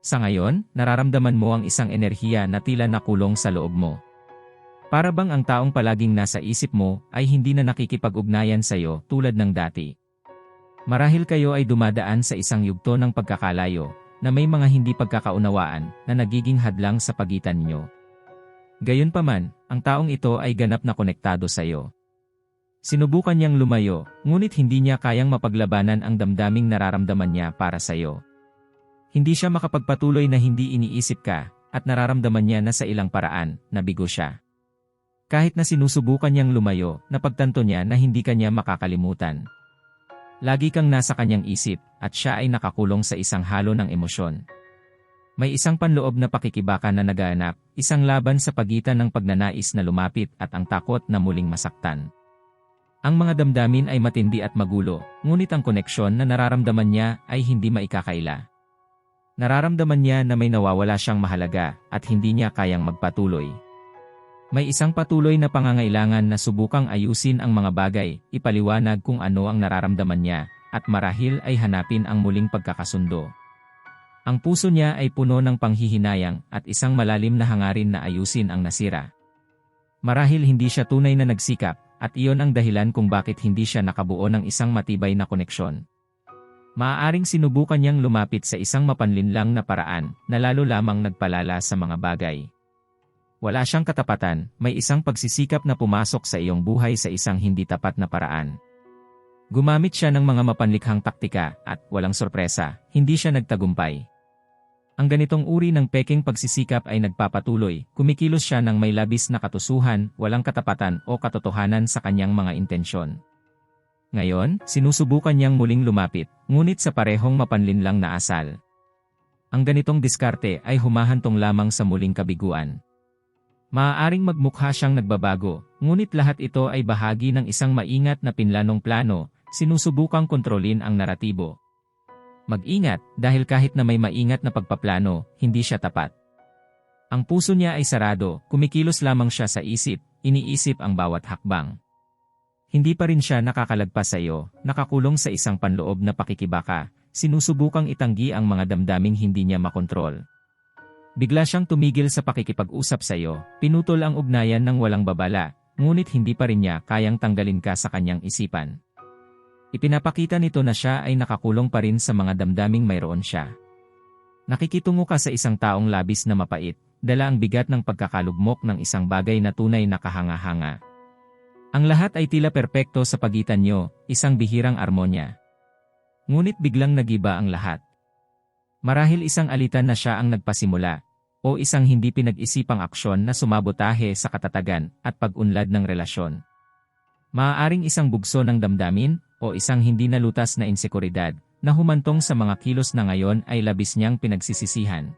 Sa ngayon, nararamdaman mo ang isang enerhiya na tila nakulong sa loob mo. Para bang ang taong palaging nasa isip mo ay hindi na nakikipag-ugnayan sa iyo tulad ng dati. Marahil kayo ay dumadaan sa isang yugto ng pagkakalayo na may mga hindi pagkakaunawaan na nagiging hadlang sa pagitan ninyo. Gayunpaman, ang taong ito ay ganap na konektado sa iyo. Sinubukan niyang lumayo, ngunit hindi niya kayang mapaglabanan ang damdaming nararamdaman niya para sa iyo. Hindi siya makapagpatuloy na hindi iniisip ka, at nararamdaman niya na sa ilang paraan, nabigo siya. Kahit na sinusubukan niyang lumayo, napagtanto niya na hindi kanya makakalimutan. Lagi kang nasa kanyang isip, at siya ay nakakulong sa isang halo ng emosyon. May isang panloob na pakikibaka na nagaanap, isang laban sa pagitan ng pagnanais na lumapit at ang takot na muling masaktan. Ang mga damdamin ay matindi at magulo, ngunit ang koneksyon na nararamdaman niya ay hindi maikakaila. Nararamdaman niya na may nawawala siyang mahalaga at hindi niya kayang magpatuloy. May isang patuloy na pangangailangan na subukang ayusin ang mga bagay, ipaliwanag kung ano ang nararamdaman niya, at marahil ay hanapin ang muling pagkakasundo. Ang puso niya ay puno ng panghihinayang at isang malalim na hangarin na ayusin ang nasira. Marahil hindi siya tunay na nagsikap, at iyon ang dahilan kung bakit hindi siya nakabuo ng isang matibay na koneksyon. Maaaring sinubukan niyang lumapit sa isang mapanlinlang na paraan na lalo lamang nagpalala sa mga bagay. Wala siyang katapatan, may isang pagsisikap na pumasok sa iyong buhay sa isang hindi tapat na paraan. Gumamit siya ng mga mapanlikhang taktika at walang sorpresa, hindi siya nagtagumpay. Ang ganitong uri ng peking pagsisikap ay nagpapatuloy, kumikilos siya ng may labis na katusuhan, walang katapatan o katotohanan sa kanyang mga intensyon. Ngayon, sinusubukan niyang muling lumapit, ngunit sa parehong mapanlinlang na asal. Ang ganitong diskarte ay humahantong lamang sa muling kabiguan. Maaaring magmukha siyang nagbabago, ngunit lahat ito ay bahagi ng isang maingat na pinlanong plano, sinusubukang kontrolin ang naratibo. Mag-ingat, dahil kahit na may maingat na pagpaplano, hindi siya tapat. Ang puso niya ay sarado, kumikilos lamang siya sa isip, iniisip ang bawat hakbang. Hindi pa rin siya nakakalagpas sa iyo, nakakulong sa isang panloob na pakikibaka, sinusubukang itanggi ang mga damdaming hindi niya makontrol. Bigla siyang tumigil sa pakikipag-usap sa iyo, pinutol ang ugnayan ng walang babala, ngunit hindi pa rin niya kayang tanggalin ka sa kanyang isipan. Ipinapakita nito na siya ay nakakulong pa rin sa mga damdaming mayroon siya. Nakikitungo ka sa isang taong labis na mapait, dala ang bigat ng pagkakalugmok ng isang bagay na tunay na kahanga-hanga. Ang lahat ay tila perpekto sa pagitan nyo, isang bihirang armonya. Ngunit biglang nagiba ang lahat. Marahil isang alitan na siya ang nagpasimula, o isang hindi pinag-isipang aksyon na sumabotahe sa katatagan at pag-unlad ng relasyon. Maaaring isang bugso ng damdamin, o isang hindi nalutas na insekuridad, na humantong sa mga kilos na ngayon ay labis niyang pinagsisisihan.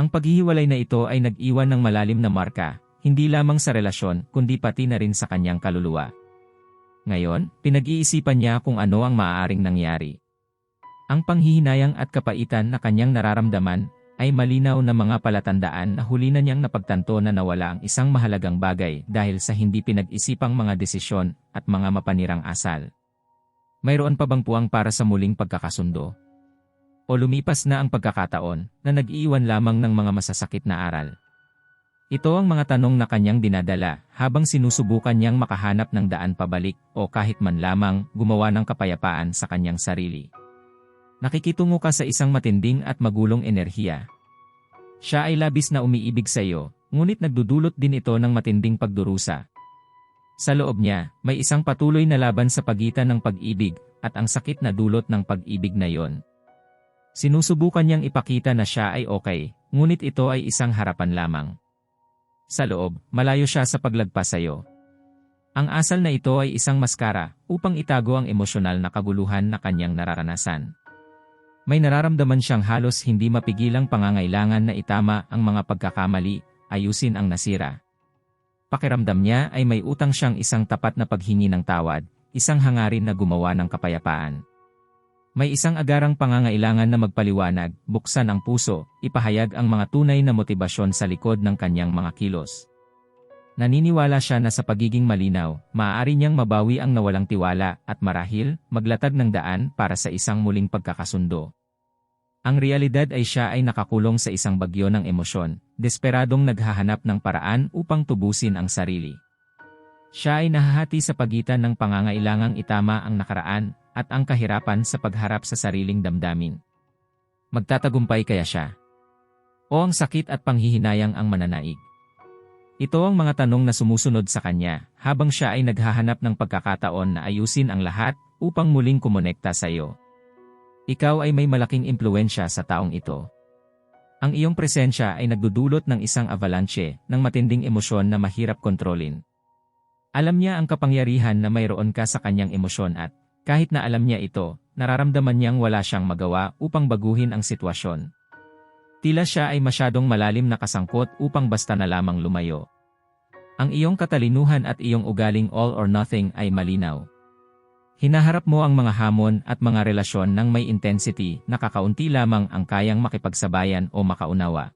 Ang paghihiwalay na ito ay nag-iwan ng malalim na marka, hindi lamang sa relasyon kundi pati na rin sa kanyang kaluluwa. Ngayon, pinag-iisipan niya kung ano ang maaaring nangyari. Ang panghihinayang at kapaitan na kanyang nararamdaman ay malinaw na mga palatandaan na huli na niyang napagtanto na nawala ang isang mahalagang bagay dahil sa hindi pinag-isipang mga desisyon at mga mapanirang asal. Mayroon pa bang puwang para sa muling pagkakasundo? O lumipas na ang pagkakataon na nag-iiwan lamang ng mga masasakit na aral? Ito ang mga tanong na kanyang dinadala habang sinusubukan niyang makahanap ng daan pabalik o kahit man lamang gumawa ng kapayapaan sa kanyang sarili. Nakikitungo ka sa isang matinding at magulong enerhiya. Siya ay labis na umiibig sa iyo, ngunit nagdudulot din ito ng matinding pagdurusa. Sa loob niya, may isang patuloy na laban sa pagitan ng pag-ibig at ang sakit na dulot ng pag-ibig na yon. Sinusubukan niyang ipakita na siya ay okay, ngunit ito ay isang harapan lamang. Sa loob, malayo siya sa paglagpas sa iyo. Ang asal na ito ay isang maskara upang itago ang emosyonal na kaguluhan na kanyang nararanasan. May nararamdaman siyang halos hindi mapigilang pangangailangan na itama ang mga pagkakamali, ayusin ang nasira. Pakiramdam niya ay may utang siyang isang tapat na paghingi ng tawad, isang hangarin na gumawa ng kapayapaan. May isang agarang pangangailangan na magpaliwanag, buksan ang puso, ipahayag ang mga tunay na motibasyon sa likod ng kanyang mga kilos. Naniniwala siya na sa pagiging malinaw, maaari niyang mabawi ang nawalang tiwala at marahil, maglatag ng daan para sa isang muling pagkakasundo. Ang realidad ay siya ay nakakulong sa isang bagyo ng emosyon, desperadong naghahanap ng paraan upang tubusin ang sarili. Siya ay nahahati sa pagitan ng pangangailangang itama ang nakaraan at ang kahirapan sa pagharap sa sariling damdamin. Magtatagumpay kaya siya? O ang sakit at panghihinayang ang mananaig? Ito ang mga tanong na sumusunod sa kanya habang siya ay naghahanap ng pagkakataon na ayusin ang lahat upang muling kumonekta sa iyo. Ikaw ay may malaking impluensya sa taong ito. Ang iyong presensya ay nagdudulot ng isang avalanche ng matinding emosyon na mahirap kontrolin. Alam niya ang kapangyarihan na mayroon ka sa kanyang emosyon at, kahit na alam niya ito, nararamdaman niyang wala siyang magawa upang baguhin ang sitwasyon. Tila siya ay masyadong malalim na kasangkot upang basta na lamang lumayo. Ang iyong katalinuhan at iyong ugaling all or nothing ay malinaw. Hinaharap mo ang mga hamon at mga relasyon ng may intensity na kakaunti lamang ang kayang makipagsabayan o makaunawa.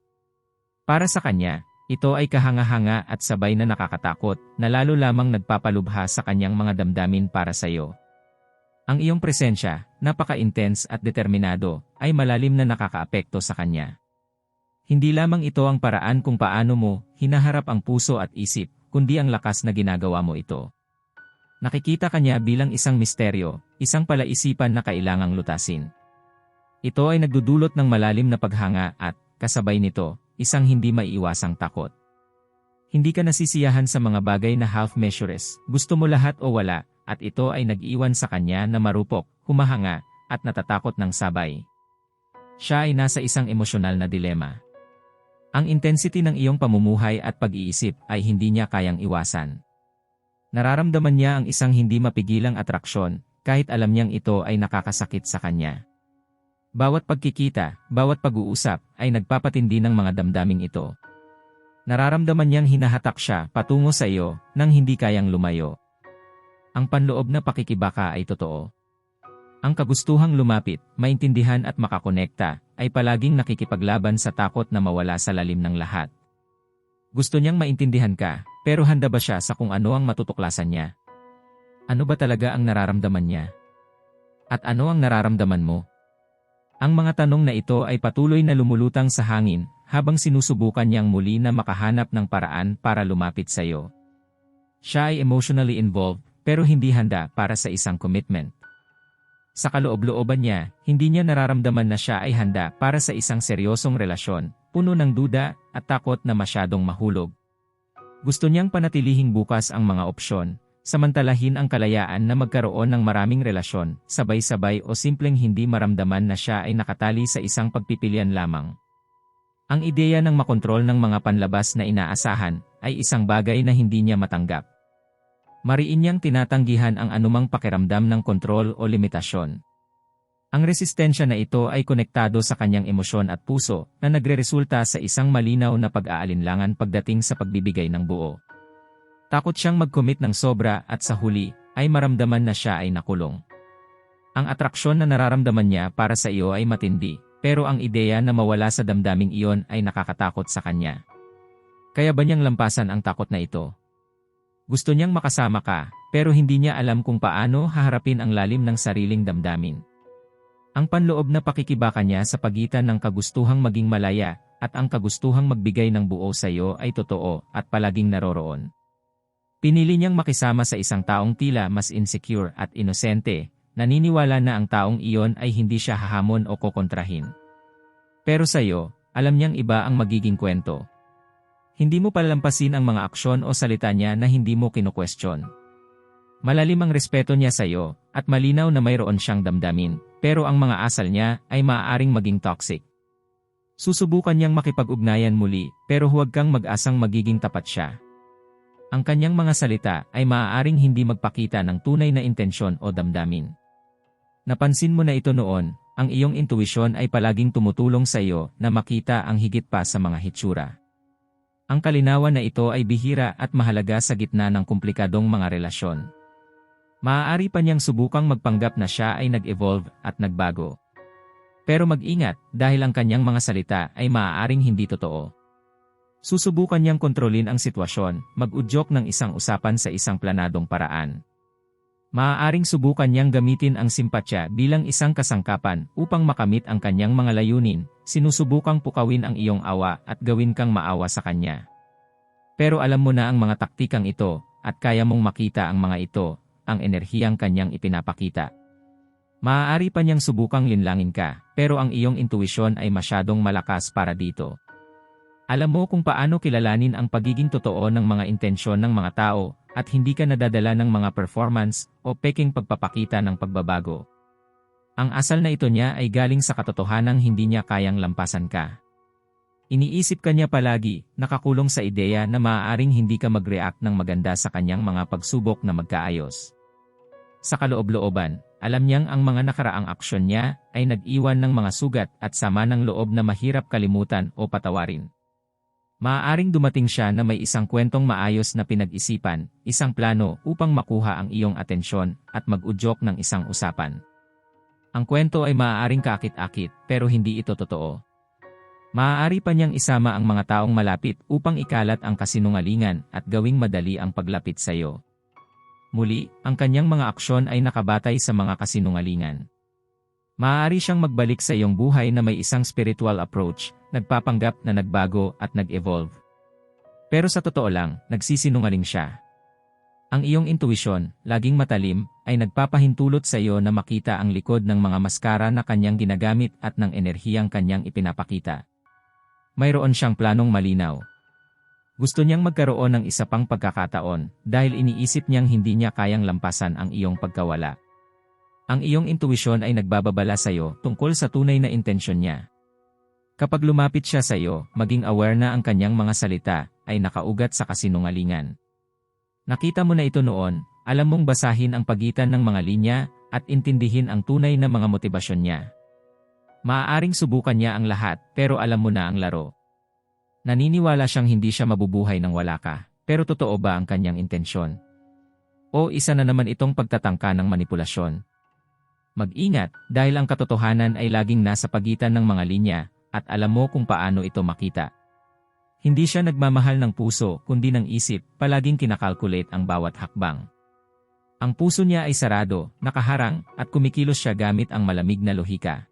Para sa kanya, ito ay kahanga-hanga at sabay na nakakatakot na lalo lamang nagpapalubha sa kanyang mga damdamin para sa iyo. Ang iyong presensya, napaka-intense at determinado, ay malalim na nakakaapekto sa kanya. Hindi lamang ito ang paraan kung paano mo hinaharap ang puso at isip, kundi ang lakas na ginagawa mo ito. Nakikita kanya bilang isang misteryo, isang palaisipan na kailangang lutasin. Ito ay nagdudulot ng malalim na paghanga at, kasabay nito, isang hindi maiiwasang takot. Hindi ka nasisiyahan sa mga bagay na half measures, gusto mo lahat o wala, at ito ay nag-iwan sa kanya na marupok, humahanga, at natatakot ng sabay. Siya ay nasa isang emosyonal na dilema. Ang intensity ng iyong pamumuhay at pag-iisip ay hindi niya kayang iwasan. Nararamdaman niya ang isang hindi mapigilang atraksyon, kahit alam niyang ito ay nakakasakit sa kanya. Bawat pagkikita, bawat pag-uusap, ay nagpapatindi ng mga damdaming ito. Nararamdaman niyang hinahatak siya patungo sa iyo nang hindi kayang lumayo. Ang panloob na pakikibaka ay totoo. Ang kagustuhang lumapit, maintindihan at makakonekta, ay palaging nakikipaglaban sa takot na mawala sa lalim ng lahat. Gusto niyang maintindihan ka, pero handa ba siya sa kung ano ang matutuklasan niya? Ano ba talaga ang nararamdaman niya? At ano ang nararamdaman mo? Ang mga tanong na ito ay patuloy na lumulutang sa hangin habang sinusubukan niyang muli na makahanap ng paraan para lumapit sa iyo. Siya ay emotionally involved pero hindi handa para sa isang commitment. Sa kaloob-looban niya, hindi niya nararamdaman na siya ay handa para sa isang seryosong relasyon, puno ng duda at takot na masyadong mahulog. Gusto niyang panatilihing bukas ang mga opsyon, samantalahin ang kalayaan na magkaroon ng maraming relasyon, sabay-sabay o simpleng hindi maramdaman na siya ay nakatali sa isang pagpipilian lamang. Ang ideya ng makontrol ng mga panlabas na inaasahan ay isang bagay na hindi niya matanggap. Mariin niyang tinatanggihan ang anumang pakiramdam ng kontrol o limitasyon. Ang resistensya na ito ay konektado sa kanyang emosyon at puso na nagreresulta sa isang malinaw na pag-aalinlangan pagdating sa pagbibigay ng buo. Takot siyang mag-commit ng sobra at sa huli ay maramdaman na siya ay nakulong. Ang atraksyon na nararamdaman niya para sa iyo ay matindi, pero ang ideya na mawala sa damdaming iyon ay nakakatakot sa kanya. Kaya ba niyang lampasan ang takot na ito? Gusto niyang makasama ka, pero hindi niya alam kung paano haharapin ang lalim ng sariling damdamin. Ang panloob na pakikibaka niya sa pagitan ng kagustuhang maging malaya at ang kagustuhang magbigay ng buo sa iyo ay totoo at palaging naroroon. Pinili niyang makisama sa isang taong tila mas insecure at inosente, naniniwala na ang taong iyon ay hindi siya hahamon o kokontrahin. Pero sa iyo, alam niyang iba ang magiging kwento. Hindi mo palalampasin ang mga aksyon o salita niya na hindi mo kinukwestiyon. Malalim ang respeto niya sa iyo, at malinaw na mayroon siyang damdamin, pero ang mga asal niya ay maaaring maging toxic. Susubukan niyang makipag-ugnayan muli, pero huwag kang mag-asang magiging tapat siya. Ang kanyang mga salita ay maaaring hindi magpakita ng tunay na intensyon o damdamin. Napansin mo na ito noon, ang iyong intuisyon ay palaging tumutulong sa iyo na makita ang higit pa sa mga hitsura. Ang kalinawan na ito ay bihira at mahalaga sa gitna ng komplikadong mga relasyon. Maaari pa niyang subukang magpanggap na siya ay nag-evolve at nagbago. Pero mag-ingat dahil ang kanyang mga salita ay maaaring hindi totoo. Susubukan niyang kontrolin ang sitwasyon, mag-udyok ng isang usapan sa isang planadong paraan. Maaaring subukan niyang gamitin ang simpatya bilang isang kasangkapan upang makamit ang kanyang mga layunin, sinusubukang pukawin ang iyong awa at gawin kang maawa sa kanya. Pero alam mo na ang mga taktikang ito, at kaya mong makita ang mga ito, ang enerhiyang kanyang ipinapakita. Maaari pa niyang subukang linlangin ka, pero ang iyong intuisyon ay masyadong malakas para dito. Alam mo kung paano kilalanin ang pagiging totoo ng mga intensyon ng mga tao, at hindi ka nadadala ng mga performance o peking pagpapakita ng pagbabago. Ang asal na ito niya ay galing sa katotohanang hindi niya kayang lampasan ka. Iniisip ka niya palagi, nakakulong sa ideya na maaaring hindi ka mag-react ng maganda sa kanyang mga pagsubok na magkaayos. Sa kaloob-looban, alam niyang ang mga nakaraang aksyon niya ay nag-iwan ng mga sugat at sama ng loob na mahirap kalimutan o patawarin. Maaaring dumating siya na may isang kwentong maayos na pinag-isipan, isang plano upang makuha ang iyong atensyon at mag-udyok ng isang usapan. Ang kwento ay maaaring kakit-akit pero hindi ito totoo. Maaari pa niyang isama ang mga taong malapit upang ikalat ang kasinungalingan at gawing madali ang paglapit sa iyo. Muli, ang kanyang mga aksyon ay nakabatay sa mga kasinungalingan. Maaari siyang magbalik sa iyong buhay na may isang spiritual approach, nagpapanggap na nagbago at nag-evolve. Pero sa totoo lang, nagsisinungaling siya. Ang iyong intuisyon, laging matalim, ay nagpapahintulot sa iyo na makita ang likod ng mga maskara na kanyang ginagamit at ng enerhiyang kanyang ipinapakita. Mayroon siyang planong malinaw. Gusto niyang magkaroon ng isa pang pagkakataon dahil iniisip niyang hindi niya kayang lampasan ang iyong pagkawala. Ang iyong intuisyon ay nagbababala sa iyo tungkol sa tunay na intensyon niya. Kapag lumapit siya sa iyo, maging aware na ang kanyang mga salita ay nakaugat sa kasinungalingan. Nakita mo na ito noon, alam mong basahin ang pagitan ng mga linya at intindihin ang tunay na mga motibasyon niya. Maaaring subukan niya ang lahat pero alam mo na ang laro. Naniniwala siyang hindi siya mabubuhay ng wala ka, pero totoo ba ang kanyang intensyon? O isa na naman itong pagtatangka ng manipulasyon, Mag-ingat dahil ang katotohanan ay laging nasa pagitan ng mga linya at alam mo kung paano ito makita. Hindi siya nagmamahal ng puso kundi ng isip, palaging kinakalkulate ang bawat hakbang. Ang puso niya ay sarado, nakaharang, at kumikilos siya gamit ang malamig na lohika.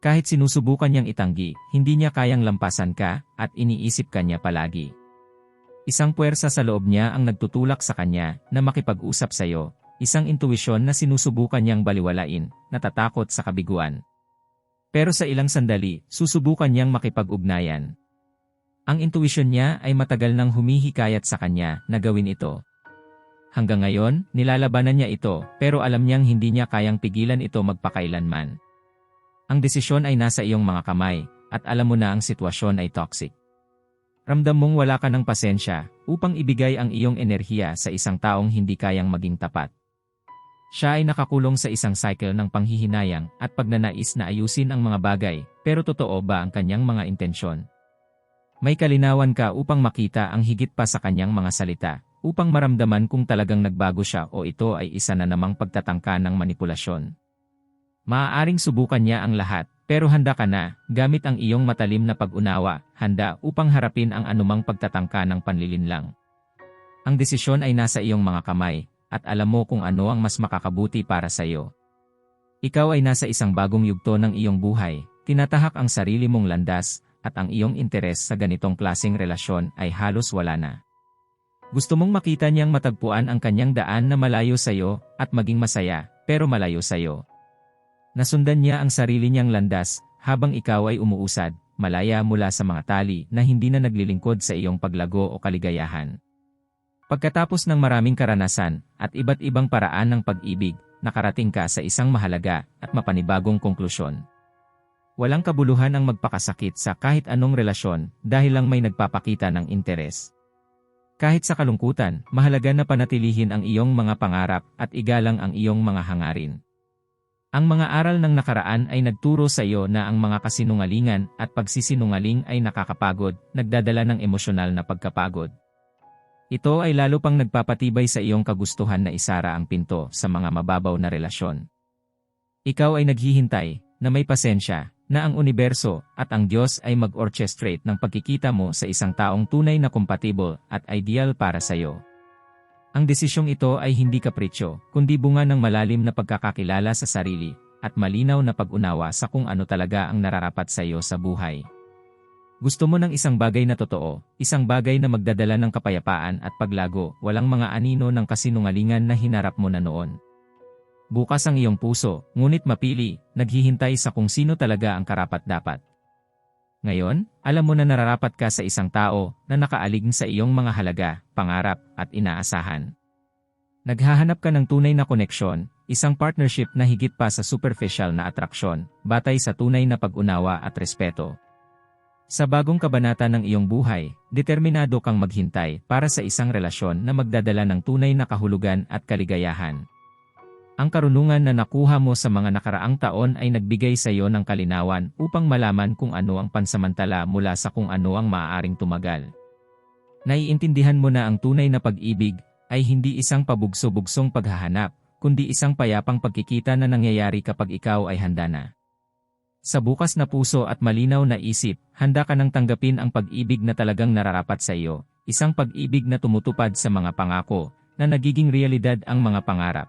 Kahit sinusubukan niyang itanggi, hindi niya kayang lampasan ka, at iniisip ka niya palagi. Isang puwersa sa loob niya ang nagtutulak sa kanya na makipag-usap sa iyo, isang intuisyon na sinusubukan niyang baliwalain, natatakot sa kabiguan. Pero sa ilang sandali, susubukan niyang makipag-ugnayan. Ang intuisyon niya ay matagal nang humihikayat sa kanya na gawin ito. Hanggang ngayon, nilalabanan niya ito, pero alam niyang hindi niya kayang pigilan ito magpakailanman. Ang desisyon ay nasa iyong mga kamay, at alam mo na ang sitwasyon ay toxic. Ramdam mong wala ka ng pasensya upang ibigay ang iyong enerhiya sa isang taong hindi kayang maging tapat. Siya ay nakakulong sa isang cycle ng panghihinayang at pagnanais na ayusin ang mga bagay, pero totoo ba ang kanyang mga intensyon? May kalinawan ka upang makita ang higit pa sa kanyang mga salita, upang maramdaman kung talagang nagbago siya o ito ay isa na namang pagtatangka ng manipulasyon. Maaaring subukan niya ang lahat, pero handa ka na, gamit ang iyong matalim na pag-unawa, handa upang harapin ang anumang pagtatangka ng panlilinlang. Ang desisyon ay nasa iyong mga kamay, at alam mo kung ano ang mas makakabuti para sa iyo. Ikaw ay nasa isang bagong yugto ng iyong buhay, tinatahak ang sarili mong landas, at ang iyong interes sa ganitong klasing relasyon ay halos wala na. Gusto mong makita niyang matagpuan ang kanyang daan na malayo sa iyo at maging masaya, pero malayo sa iyo. Nasundan niya ang sarili niyang landas habang ikaw ay umuusad, malaya mula sa mga tali na hindi na naglilingkod sa iyong paglago o kaligayahan. Pagkatapos ng maraming karanasan at iba't ibang paraan ng pag-ibig, nakarating ka sa isang mahalaga at mapanibagong konklusyon. Walang kabuluhan ang magpakasakit sa kahit anong relasyon dahil lang may nagpapakita ng interes. Kahit sa kalungkutan, mahalaga na panatilihin ang iyong mga pangarap at igalang ang iyong mga hangarin. Ang mga aral ng nakaraan ay nagturo sa iyo na ang mga kasinungalingan at pagsisinungaling ay nakakapagod, nagdadala ng emosyonal na pagkapagod. Ito ay lalo pang nagpapatibay sa iyong kagustuhan na isara ang pinto sa mga mababaw na relasyon. Ikaw ay naghihintay na may pasensya na ang universo at ang Diyos ay mag-orchestrate ng pagkikita mo sa isang taong tunay na compatible at ideal para sa iyo. Ang desisyong ito ay hindi kapritsyo, kundi bunga ng malalim na pagkakakilala sa sarili, at malinaw na pag-unawa sa kung ano talaga ang nararapat sa iyo sa buhay. Gusto mo ng isang bagay na totoo, isang bagay na magdadala ng kapayapaan at paglago, walang mga anino ng kasinungalingan na hinarap mo na noon. Bukas ang iyong puso, ngunit mapili, naghihintay sa kung sino talaga ang karapat-dapat. Ngayon, alam mo na nararapat ka sa isang tao na nakaalign sa iyong mga halaga, pangarap, at inaasahan. Naghahanap ka ng tunay na koneksyon, isang partnership na higit pa sa superficial na atraksyon, batay sa tunay na pag-unawa at respeto. Sa bagong kabanata ng iyong buhay, determinado kang maghintay para sa isang relasyon na magdadala ng tunay na kahulugan at kaligayahan. Ang karunungan na nakuha mo sa mga nakaraang taon ay nagbigay sa iyo ng kalinawan upang malaman kung ano ang pansamantala mula sa kung ano ang maaaring tumagal. Naiintindihan mo na ang tunay na pag-ibig ay hindi isang pabugso-bugsong paghahanap, kundi isang payapang pagkikita na nangyayari kapag ikaw ay handa na. Sa bukas na puso at malinaw na isip, handa ka nang tanggapin ang pag-ibig na talagang nararapat sa iyo, isang pag-ibig na tumutupad sa mga pangako, na nagiging realidad ang mga pangarap.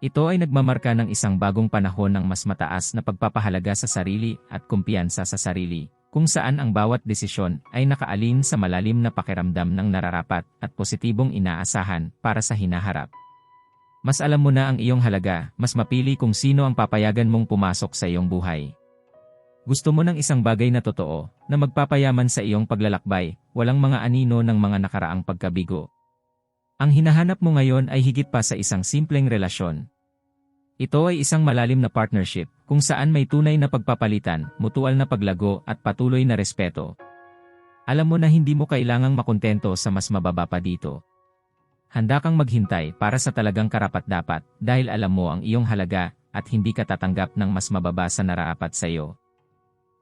Ito ay nagmamarka ng isang bagong panahon ng mas mataas na pagpapahalaga sa sarili at kumpiyansa sa sarili, kung saan ang bawat desisyon ay nakaalin sa malalim na pakiramdam ng nararapat at positibong inaasahan para sa hinaharap. Mas alam mo na ang iyong halaga, mas mapili kung sino ang papayagan mong pumasok sa iyong buhay. Gusto mo ng isang bagay na totoo, na magpapayaman sa iyong paglalakbay, walang mga anino ng mga nakaraang pagkabigo, ang hinahanap mo ngayon ay higit pa sa isang simpleng relasyon. Ito ay isang malalim na partnership kung saan may tunay na pagpapalitan, mutual na paglago at patuloy na respeto. Alam mo na hindi mo kailangang makontento sa mas mababa pa dito. Handa kang maghintay para sa talagang karapat-dapat dahil alam mo ang iyong halaga at hindi ka tatanggap ng mas mababa sa naraapat sa iyo.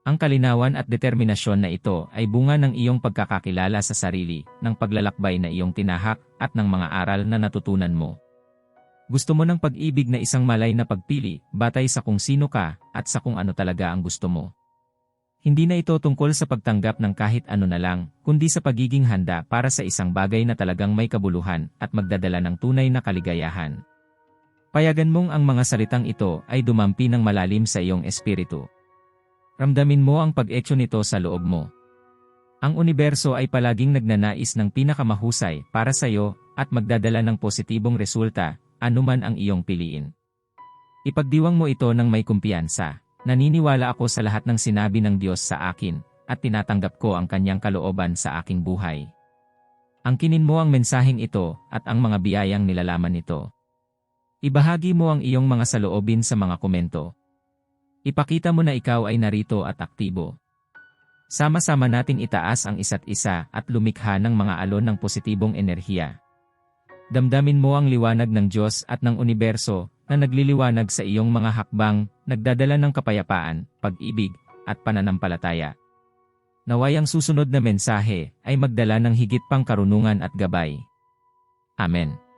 Ang kalinawan at determinasyon na ito ay bunga ng iyong pagkakakilala sa sarili, ng paglalakbay na iyong tinahak, at ng mga aral na natutunan mo. Gusto mo ng pag-ibig na isang malay na pagpili, batay sa kung sino ka, at sa kung ano talaga ang gusto mo. Hindi na ito tungkol sa pagtanggap ng kahit ano na lang, kundi sa pagiging handa para sa isang bagay na talagang may kabuluhan at magdadala ng tunay na kaligayahan. Payagan mong ang mga salitang ito ay dumampi ng malalim sa iyong espiritu. Ramdamin mo ang pag-ekyo nito sa loob mo. Ang universo ay palaging nagnanais ng pinakamahusay para sa iyo at magdadala ng positibong resulta, anuman ang iyong piliin. Ipagdiwang mo ito ng may kumpiyansa. Naniniwala ako sa lahat ng sinabi ng Diyos sa akin, at tinatanggap ko ang kanyang kalooban sa aking buhay. Angkinin mo ang mensaheng ito at ang mga biyayang nilalaman nito. Ibahagi mo ang iyong mga saloobin sa mga komento. Ipakita mo na ikaw ay narito at aktibo. Sama-sama nating itaas ang isa't isa at lumikha ng mga alon ng positibong enerhiya. Damdamin mo ang liwanag ng Diyos at ng universo na nagliliwanag sa iyong mga hakbang, nagdadala ng kapayapaan, pag-ibig, at pananampalataya. Naway ang susunod na mensahe ay magdala ng higit pang karunungan at gabay. Amen.